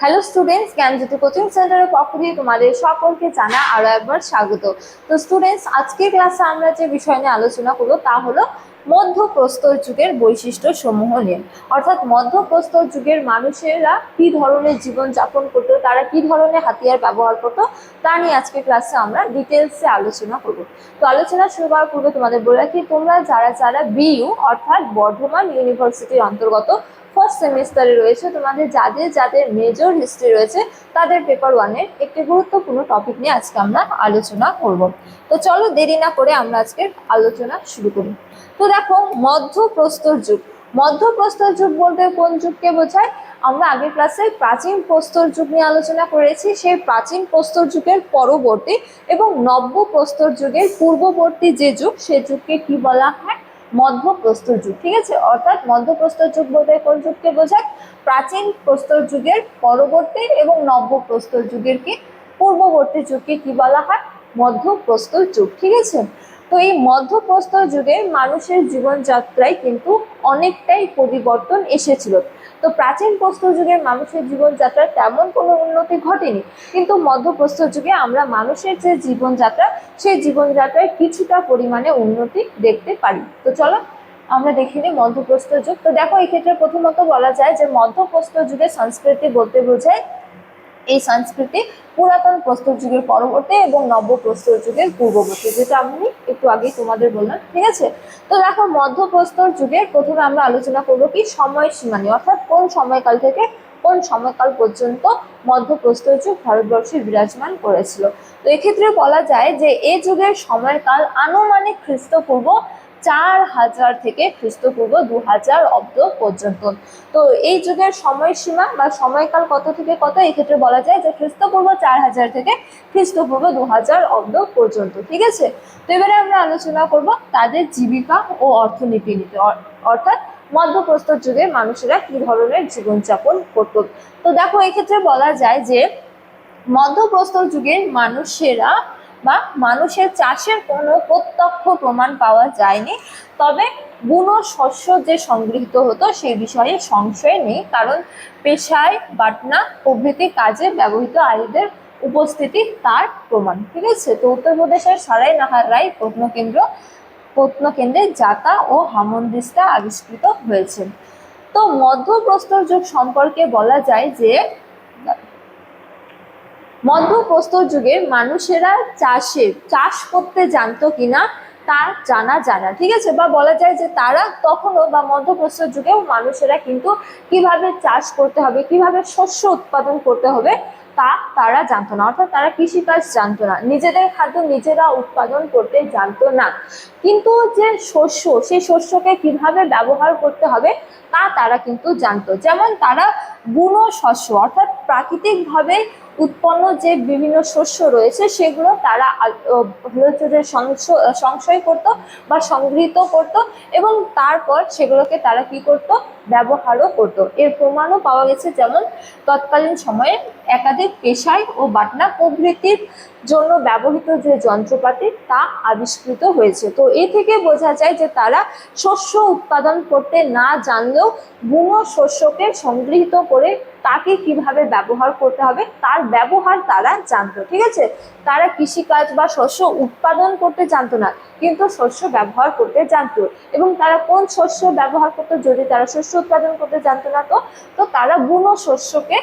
Hello students জ্ঞানজ্যোতি coaching সেন্টারের পক্ষ দিয়ে তোমাদের সকলকে জানা আরও একবার স্বাগত। তো স্টুডেন্টস আজকের ক্লাসে আমরা যে বিষয় নিয়ে আলোচনা করব তা হলো মধ্যপ্রস্তর যুগের বৈশিষ্ট্য সমূহ নিয়ে। অর্থাৎ মধ্যপ্রস্তর যুগের মানুষেরা কি ধরনের জীবন যাপন করতো, তারা কি ধরনের হাতিয়ার ব্যবহার করতো, তা নিয়ে আজকের ক্লাসে আমরা ডিটেলসে আলোচনা করব। তো আলোচনা শুরু করার পূর্বে তোমাদের বলে রাখি, তোমরা যারা যারা বিইউ অর্থাৎ বর্ধমান ইউনিভার্সিটির অন্তর্গত ফার্স্ট সেমিস্টারে রয়েছে। তোমাদের যাদের যাদের মেজর হিস্ট্রি রয়েছে, তাদের পেপার ওয়ানের একটি গুরুত্বপূর্ণ টপিক নিয়ে আজকে আমরা আলোচনা করব। তো চলো দেরি না করে আমরা আজকে আলোচনা শুরু করি। তো দেখো মধ্যপ্রস্তর যুগ। মধ্যপ্রস্তর যুগ বলতে কোন যুগকে বোঝায়? আমরা আগের ক্লাসে প্রাচীন প্রস্তর যুগ নিয়ে আলোচনা করেছি। সেই প্রাচীন প্রস্তর যুগের পরবর্তী এবং নব্য প্রস্তর যুগের পূর্ববর্তী যে যুগ, সে যুগকে কি বলা হয়? মধ্যপ্রস্তর যুগ, ঠিক আছে? অর্থাৎ মধ্যপ্রস্তর যুগ বলতে কোন যুগকে বোঝায়? প্রাচীন প্রস্তর যুগের পরবর্তী এবং নব্য প্রস্তর যুগের পূর্ববর্তী যুগকে কি বলা হয়? মধ্যপ্রস্তর যুগ, ঠিক আছে? তো এই মধ্যপ্রস্তর যুগে মানুষের জীবনযাত্রায় কিন্তু অনেকটাই পরিবর্তন এসেছিল। তো প্রাচীন প্রস্তর যুগের মানুষের জীবনযাত্রার তেমন কোনো উন্নতি ঘটেনি। কিন্তু মধ্যপ্রস্তর যুগে আমরা মানুষের যে জীবনযাত্রা, সেই জীবনযাত্রায় কিছুটা পরিমাণে উন্নতি দেখতে পারি। তো চলো, আমরা দেখি নিই মধ্যপ্রস্তর যুগ। তো দেখো, এক্ষেত্রে প্রথমত বলা যায় যে মধ্যপ্রস্তর যুগে সংস্কৃতি বলতে বোঝায় এই সংস্কৃতি পুরাতন প্রস্তর যুগের পরবর্তী এবং নব্য প্রস্তর যুগের পূর্ববর্তী, যেটা আমি একটু আগেই তোমাদের বললাম, ঠিক আছে? তো দেখো মধ্যপ্রস্তর যুগের প্রথমে আমরা আলোচনা করব কি? সময়সীমা নিয়ে, অর্থাৎ কোন সময়কাল থেকে কোন সময়কাল পর্যন্ত মধ্যপ্রস্তর যুগ ভারতবর্ষে বিরাজমান করেছিল? তো এক্ষেত্রে বলা যায় যে এ যুগের সময়কাল আনুমানিক খ্রিস্টপূর্ব চার হাজার থেকে খ্রিস্টপূর্ব দু হাজার অব্দ পর্যন্ত। তো এই যুগের সময়সীমা বা সময়কাল কত থেকে কত? এক্ষেত্রে বলা যায় যে খ্রিস্টপূর্ব চার হাজার থেকে খ্রিস্টপূর্ব দু হাজার অব্দ পর্যন্ত, ঠিক আছে? তো এবারে আমরা আলোচনা করব তাদের জীবিকা ও অর্থনীতি নিতে অর্থাৎ মধ্যপ্রস্তর যুগে মানুষেরা কি ধরনের জীবনযাপন করত? তো দেখো এক্ষেত্রে বলা যায় যে মধ্যপ্রস্তর যুগের মানুষেরা বা মানুষের চাষের কোনো প্রত্যক্ষ প্রমাণ পাওয়া যায়নি। তবে বুনো শস্য যে সংগৃহীত হতো সেই বিষয়ে সংশয় নেই, কারণ পেশায় বাটনা প্রভৃতি কাজে ব্যবহৃত আয়ুধের উপস্থিতি তার প্রমাণ ঠিক আছে তো উত্তরপ্রদেশের সারাই নাহার রায় প্রত্নকেন্দ্র, প্রত্নকেন্দ্রে জাতা ও হামন্দিস্তা আবিষ্কৃত হয়েছে। তো মধ্যপ্রস্তর যুগ সম্পর্কে বলা যায় যে মধ্যপ্রস্তর যুগের মানুষেরা চাষে, চাষ করতে জানতো কিনা, তা জানা যায় না। ঠিক আছে? বা বলা যায় যে তারা তখনও বা মধ্যপ্রস্তর যুগেও মানুষেরা কিন্তু কীভাবে চাষ করতে হবে, কীভাবে শস্য উৎপাদন করতে হবে, তা তারা জানতো না। অর্থাৎ তারা কৃষিকাজ জানতো না। নিজেদের খাদ্য নিজেরা উৎপাদন করতে জানতো না। কিন্তু যে শস্য, সেই শস্যকে কীভাবে ব্যবহার করতে হবে, তা তারা কিন্তু জানতো। যেমন তারা বুনো শস্য, অর্থাৎ প্রাকৃতিকভাবে উৎপন্ন যে বিভিন্ন শস্য রয়েছে, সেগুলো তারা হচ্ছে সংশয় করত বা সংগৃহীত করত এবং তারপর সেগুলোকে তারা কি করত? ব্যবহারও করত। এর প্রমাণও পাওয়া গেছে যেমন তৎকালীন সময়ে একাধিক পেশায় ও বাটনা প্রভৃতির জন্য ব্যবহৃত যে যন্ত্রপাতি, তা আবিষ্কৃত হয়েছে। তো এ থেকে বোঝা যায় যে তারা শস্য উৎপাদন করতে না জানলেও বুনো শস্যকে সংগৃহীত করে তাকে কীভাবে ব্যবহার করতে হবে, তার ব্যবহার তারা জানতো, ঠিক আছে? তারা কৃষিকাজ বা শস্য উৎপাদন করতে জানতো না, কিন্তু শস্য ব্যবহার করতে জানতো। এবং তারা কোন শস্য ব্যবহার করতো, যদি তারা শস্য উৎপাদন করতে জানতো না, তো তো তারা বুনো শস্যকে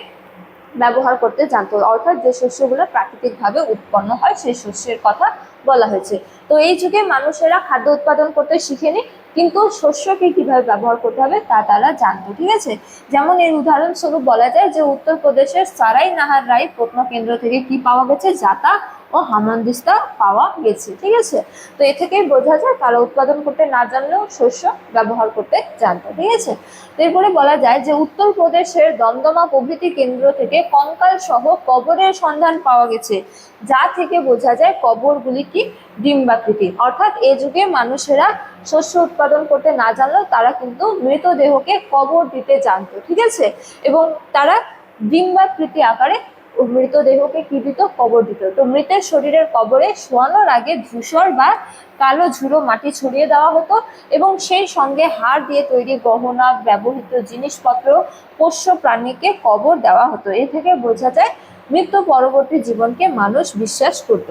ব্যবহার করতে জানতো। অর্থাৎ যে শস্যগুলো প্রাকৃতিকভাবে উৎপন্ন হয়, সেই শস্যের কথা বলা হয়েছে। তো এই যুগে মানুষেরা খাদ্য উৎপাদন করতে শিখেনি কিন্তু শস্যকে কীভাবে ব্যবহার করতে হবে তা তারা জানতো, ঠিক আছে? যেমন এর উদাহরণস্বরূপ বলা যায় যে উত্তরপ্রদেশের সারাই নাহার রায় প্রত্ন কেন্দ্র থেকে কি পাওয়া গেছে? জাতা ও হামানদিস্তা পাওয়া গেছে, ঠিক আছে? তো এ থেকেই বোঝা যায় তারা উৎপাদন করতে না জানলেও শস্য ব্যবহার করতে জানতো, ঠিক আছে? এরপরে বলা যায় যে উত্তরপ্রদেশের দমদমা প্রভৃতি কেন্দ্র থেকে কঙ্কাল সহ কবরের সন্ধান পাওয়া গেছে, যা থেকে বোঝা যায় কবরগুলি কি ডিম্বাকৃতি অর্থাৎ এ যুগে মানুষেরা শস্য উৎপাদন করতে না জানলেও তারা কিন্তু মৃতদেহকে কবর দিতে জানতো, ঠিক আছে? এবং তারা ডিম্বাকৃতি আকারে মৃতদেহকে কি দিত? কবর দিত। তো মৃতের শরীরের কবরে শোয়ানোর আগে ধূসর বা কালো ঝুড়ো মাটি ছড়িয়ে দেওয়া হতো এবং সেই সঙ্গে হাড় দিয়ে তৈরি গহনা, ব্যবহৃত জিনিসপত্র, পোষ্য প্রাণীকে কবর দেওয়া হতো। এ থেকে বোঝা যায়, মৃত্যু পরবর্তী জীবনকে মানুষ বিশ্বাস করত।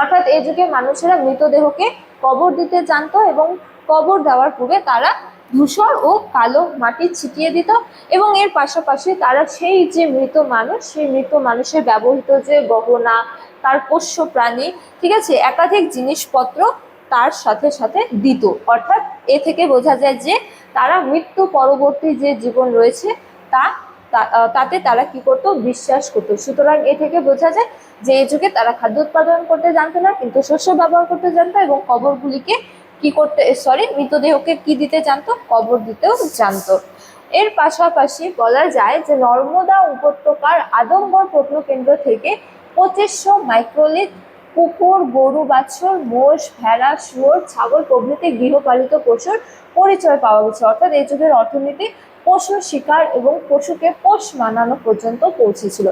অর্থাৎ এই যুগে মানুষেরা মৃতদেহকে কবর দিতে জানতো এবং কবর দেওয়ার পূর্বে তারা ধূসর ও কালো মাটি ছিটিয়ে দিত এবং এর পাশাপাশি তারা সেই যে মৃত মানুষ, সেই মৃত মানুষের ব্যবহৃত যে গহনা, তার পোষ্য প্রাণী, ঠিক আছে, একাধিক জিনিসপত্র তার সাথে সাথে দিত। অর্থাৎ এ থেকে বোঝা যায় যে তারা মৃত্যু পরবর্তী যে জীবন রয়েছে, তা তাতে তারা কি করতো? বিশ্বাস করতো। সুতরাং এ থেকে বোঝা যায় যে এই যুগে তারা খাদ্য উৎপাদন করতে জানতো না, কিন্তু শস্য ব্যবহার করতে জানতো এবং কবরগুলিকে কি করতে সরি মৃতদেহকে কি দিতে জানতো? কবর দিতেও জানতো। এর পাশাপাশি বলা যায় যে নর্মদা উপত্যকার আদমগড় প্রত্নকেন্দ্র থেকে পঁচিশশো মাইক্রোলিথ কুকুর, গরু, বাছুর, মোষ, ভেড়া, শুয়োর, ছাগল প্রভৃতি গৃহপালিত পশুর পরিচয় পাওয়া গেছে। অর্থাৎ এই যুগের অর্থনীতি পশু শিকার এবং পশুকে পোষ মানানো পর্যন্ত পৌঁছেছিল।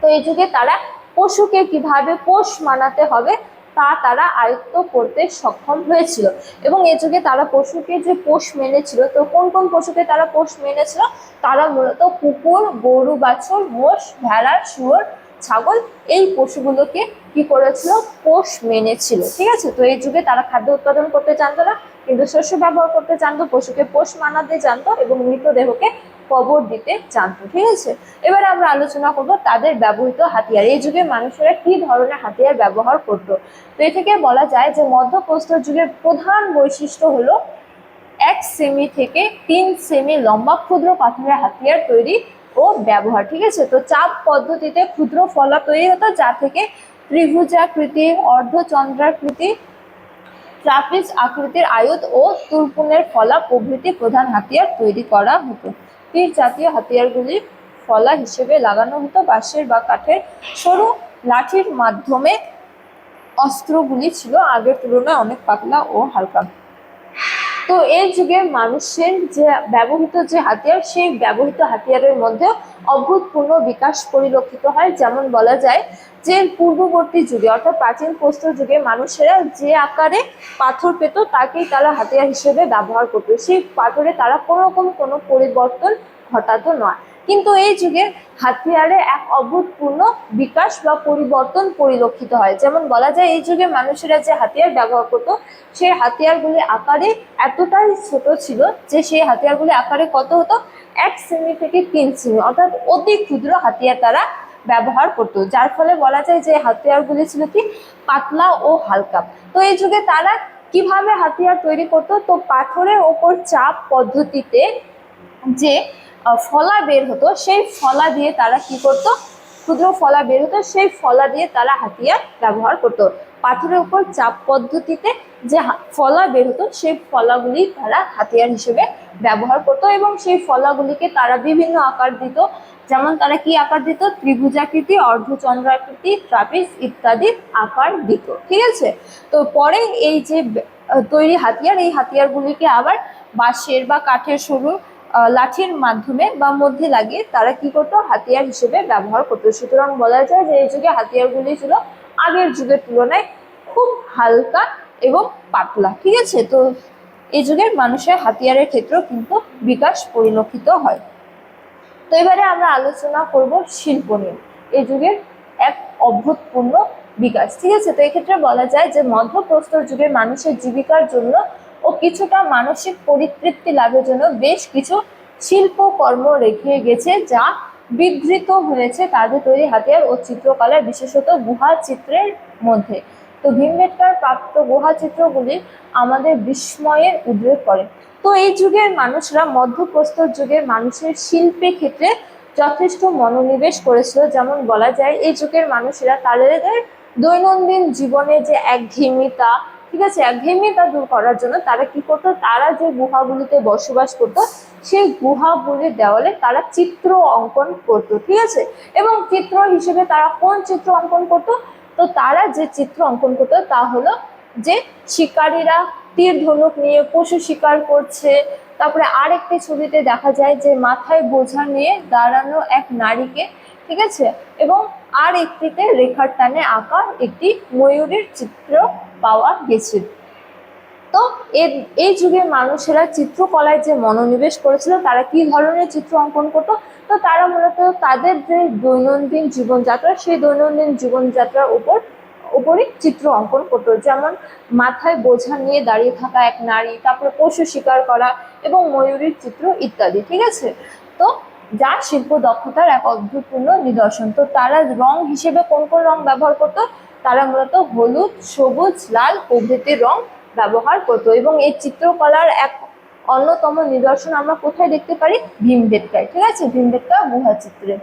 তো এই যুগে তারা পশুকে কীভাবে পোষ মানাতে হবে তা তারা আয়ত্ত করতে সক্ষম হয়েছিল। এবং এ যুগে তারা পশুকে যে পোষ মেনেছিল, তো কোন কোন পশুকে তারা পোষ মেনেছিল? তারা মূলত কুকুর, গরু, বাছুর, মোষ ভেড়া শুয়োর, ছাগল এই পশুগুলোকে কি করেছিল? পোষ মেনেছিল। ঠিক আছে? তো এই যুগে তারা খাদ্য উৎপাদন করতে জানতো না, কিন্তু শস্য ব্যবহার করতে জানতো, পশুকে পোষ মানাতে জানতো এবং মৃতদেহকে কবর দিতে জানতো, ঠিক আছে? এবারে আমরা আলোচনা করব তাদের ব্যবহৃত হাতিয়ার। এই যুগে মানুষেরা কি ধরনের হাতিয়ার ব্যবহার করতো? তো এ থেকে বলা যায় যে মধ্যপ্রস্তর যুগের প্রধান বৈশিষ্ট্য হলো এক সেমি থেকে তিন সেমি লম্বা ক্ষুদ্র পাথরের হাতিয়ার তৈরি ও ব্যবহার, ঠিক আছে? তো চাপ পদ্ধতিতে ক্ষুদ্র ফলা তৈরি হতো, যা থেকে ত্রিভুজাকৃতি, অর্ধচন্দ্রাকৃতি, ট্রাপিজ আকৃতির আয়ত ও তুরপুনের ফলা প্রভৃতি প্রধান হাতিয়ার তৈরি করা হতো। তীর জাতীয় হাতিয়ারগুলি ফলা হিসেবে লাগানো হতো। বাঁশের বা কাঠের সরু লাঠির মাধ্যমে অস্ত্রগুলি ছিল আগের তুলনায় অনেক পাতলা ও হালকা। তো এই যুগে মানুষের যে ব্যবহৃত যে হাতিয়ার, সেই ব্যবহৃত হাতিয়ারের মধ্যে অভূতপূর্ণ বিকাশ পরিলক্ষিত হয়। যেমন বলা যায় যে, পূর্ববর্তী যুগে, অর্থাৎ প্রাচীন প্রস্তর যুগে মানুষেরা যে আকারে পাথর পেত, তাকেই তারা হাতিয়ার হিসেবে ব্যবহার করতো। সেই পাথরে তারা কোনো রকম কোনো পরিবর্তন ঘটাতো নয়। কিন্তু এই যুগে হাতিয়ারে এক অভূতপূর্ণ বিকাশ বা পরিবর্তন পরিলক্ষিত হয়। যেমন বলা যায়, এই যুগে মানুষেরা যে হাতিয়ার ব্যবহার করতো, সেই হাতিয়ারগুলি আকারে এতটাই ছোট ছিল যে সেই হাতিয়ারগুলি আকারে কত হতো? এক সেমি থেকে তিন সেমি অর্থাৎ অতি ক্ষুদ্র হাতিয়ার তারা ব্যবহার করতো। যার ফলে বলা যায় যে হাতিয়ারগুলি ছিল কি? পাতলা ও হালকা। তো এই যুগে তারা কীভাবে হাতিয়ার তৈরি করতো? তো পাথরের ওপর চাপ পদ্ধতিতে যে ফলা বের হতো, সেই ফলা দিয়ে তারা কি করতো? ক্ষুদ্র ফলা বের হতো, সেই ফলা দিয়ে তারা হাতিয়ার ব্যবহার করতো। পাথরের উপর চাপ পদ্ধতিতে যে ফলা বের হতো, সেই ফলাগুলি তারা হাতিয়ার হিসেবে ব্যবহার করতো এবং সেই ফলাগুলিকে তারা বিভিন্ন আকার দিত। যেমন তারা কি আকার দিত? ত্রিভুজাকৃতি, অর্ধচন্দ্রাকৃতি, ট্রাপিজ ইত্যাদি আকার দিত। ঠিক আছে? তো পরে এই যে তৈরি হাতিয়ার, এই হাতিয়ারগুলিকে আবার বাঁশের বা কাঠের সরু লাঠির মাধ্যমে বা মধ্যে লাগিয়ে তারা কি করতো? হাতিয়ার হিসেবে ব্যবহার করতো। সুতরাং বলা যায় যে এই যুগে হাতিয়ারগুলি ছিল আগের যুগের তুলনায় খুব হালকা এবং পাতলা। ঠিক আছে? তো এই যুগের মানুষের হাতিয়ারের ক্ষেত্রেও কিন্তু বিকাশ পরিলক্ষিত হয়। তো এবারে আমরা আলোচনা করব শিল্প নিয়ে। এই যুগের এক অভূতপূর্ণ বিকাশ। ঠিক আছে? তো এক্ষেত্রে বলা যায় যে মধ্যপ্রস্তর যুগের মানুষের জীবিকার জন্য ও কিছুটা মানসিক পরিতৃপ্তি লাভের জন্য বেশ কিছু শিল্পকর্ম রেখে গেছে যা বিধৃত হয়েছে তাদের তৈরি হাতিয়ার ও চিত্রকলার বিশেষত গুহা চিত্রের মধ্যে। তো ভীমবেটকার প্রাপ্ত গুহা চিত্রগুলি আমাদের বিস্ময়ের উদ্রেক করে। তো এই যুগের মানুষরা মধ্যপ্রস্তর যুগের মানুষের শিল্পের ক্ষেত্রে যথেষ্ট মনোনিবেশ করেছিল। যেমন বলা যায়, এই যুগের মানুষেরা তাদের দৈনন্দিন জীবনে যে এক একঘেয়েমিতা ঠিক আছে? একঘেয়েমিতা দূর করার জন্য তারা কি করতো? তারা যে গুহাগুলিতে বসবাস করতো, সেই গুহাগুলির দেওয়ালে তারা চিত্র অঙ্কন করতো, ঠিক আছে? এবং চিত্র হিসেবে তারা কোন চিত্র অঙ্কন করতো? তো তারা যে চিত্র অঙ্কন করতো তা হলো যে শিকারীরা তীর ধনুক নিয়ে পশু শিকার করছে। তারপরে আরেকটি ছবিতে দেখা যায় যে মাথায় বোঝা নিয়ে দাঁড়ানো এক নারীকে, ঠিক আছে? এবং আর একটিতে রেখার টানে আঁকা একটি ময়ূরের চিত্র পাওয়া গেছে। তো এই যুগের মানুষেরা চিত্রকলায় যে মনোনিবেশ করেছিল, তারা কি ধরনের চিত্র অঙ্কন করতো? তো তারা মূলত তাদের যে দৈনন্দিন জীবনযাত্রা, সেই দৈনন্দিন জীবনযাত্রার উপর, উপরই চিত্র অঙ্কন করতো। যেমন মাথায় বোঝা নিয়ে দাঁড়িয়ে থাকা এক নারী, তারপরে পশু শিকার করা এবং ময়ূরীর চিত্র ইত্যাদি, ঠিক আছে? তো যা শিল্প দক্ষতার এক অদ্ভুতপূর্ণ নিদর্শন। তো তারা রং হিসেবে কোন কোন রং ব্যবহার করতো? তারা মূলত হলুদ, সবুজ, লাল প্রভৃতির রং ব্যবহার করতো এবং এই চিত্রকলার এক অন্যতম নিদর্শন আমরা কোথায় দেখতে পারি? ভীমবেটকায় ঠিক আছে? ভীমবেটকা গুহা চিত্রে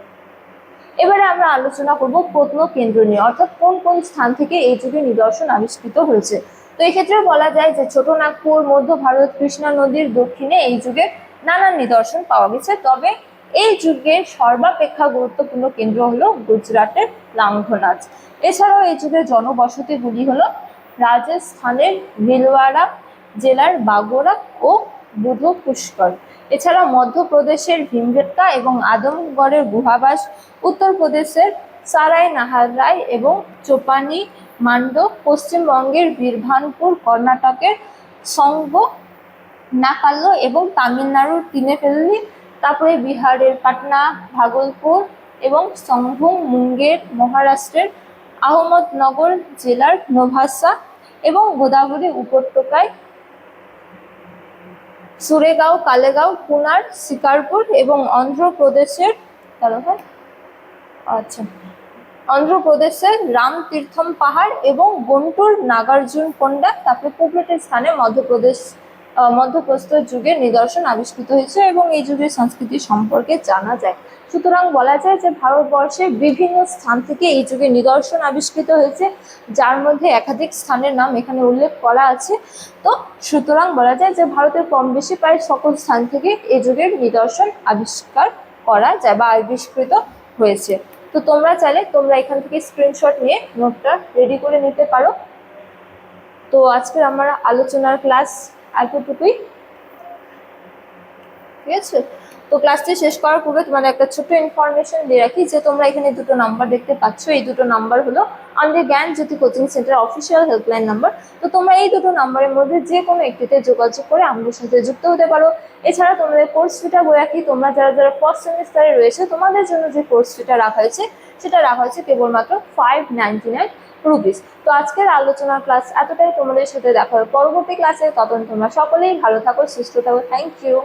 এবারে আমরা আলোচনা করব প্রত্ন কেন্দ্র নিয়ে অর্থাৎ কোন কোন স্থান থেকে এই যুগে নিদর্শন আবিষ্কৃত হয়েছে। তো এক্ষেত্রে বলা যায় যে ছোট নাগপুর মধ্য ভারত, কৃষ্ণা নদীর দক্ষিণে এই যুগে নানান নিদর্শন পাওয়া গেছে। তবে এই যুগের সর্বাপেক্ষা গুরুত্বপূর্ণ কেন্দ্র হলো গুজরাটের লাঙ্ঘনাজ। এছাড়াও এই যুগের জনবসতিগুলি হলো রাজস্থানের ভিলওয়ারা জেলার বাগোরা ও বুধ পুষ্কর এছাড়া মধ্যপ্রদেশের ভীমবেটকা এবং আদমগড়ের গুহাবাস, উত্তরপ্রদেশের সারাই নাহারাই এবং চোপানি মান্ড পশ্চিমবঙ্গের বীরভানপুর, কর্ণাটকের সঙ্গ নাকাল্য এবং তামিলনাড়ুর তিনেপেল্লি তারপরে বিহারের পাটনা, ভাগলপুর এবং সংভুম মুঙ্গের, মহারাষ্ট্রের আহমদনগর জেলার নোভাসা এবং গোদাবরী উপত্যকায় সুরেগাঁও, কালেগাঁও, পুনার, শিকারপুর এবং অন্ধ্রপ্রদেশের হয়? আচ্ছা অন্ধ্রপ্রদেশের রামতীর্থম পাহাড় এবং গন্টুর নাগার্জুন কোন্ডা তারপরে প্রভৃতি স্থানে মধ্যপ্রদেশ মধ্যপ্রস্তর যুগের নিদর্শন আবিষ্কৃত হয়েছে এবং এই যুগের সংস্কৃতি সম্পর্কে জানা যায়। সুতরাং বলা যায় যে ভারতবর্ষের বিভিন্ন স্থান থেকে এই যুগের নিদর্শন আবিষ্কৃত হয়েছে, যার মধ্যে একাধিক স্থানের নাম এখানে উল্লেখ করা আছে। তো সুতরাং বলা যায় যে ভারতের কম বেশি প্রায় সকল স্থান থেকে এই যুগের নিদর্শন আবিষ্কার করা যায় বা আবিষ্কৃত হয়েছে। তো তোমরা চাইলে তোমরা এখান থেকে স্ক্রিনশট নিয়ে নোটটা রেডি করে নিতে পারো। তো আজকের আমার আলোচনার ক্লাস এতটুকুই ঠিক আছে? তো ক্লাসটি শেষ করার পূর্বে তোমাদের একটা ছোট্ট ইনফরমেশন দিয়ে রাখি যে তোমরা এখানে দুটো নাম্বার দেখতে পাচ্ছ। এই দুটো নাম্বার হলো আমাদের Gyan Jyoti coaching centre official helpline number তো তোমরা এই দুটো নাম্বারের মধ্যে যে কোনো একটিতে যোগাযোগ করে আমাদের সাথে যুক্ত হতে পারো। এছাড়া তোমাদের কোর্স ফিটা বলে রাখি, তোমরা যারা যারা ফার্স্ট সেমিস্টারে রয়েছে, তোমাদের জন্য যে কোর্স ফিটা রাখা হয়েছে, সেটা রাখা হয়েছে কেবলমাত্র ফাইভ নাইনটি নাইন রুপিস তো আজকের আলোচনার ক্লাস এতটাই। তোমাদের সাথে দেখা হবে পরবর্তী ক্লাসে তখন তোমরা সকলেই ভালো থাকো, সুস্থ থাকো। Thank you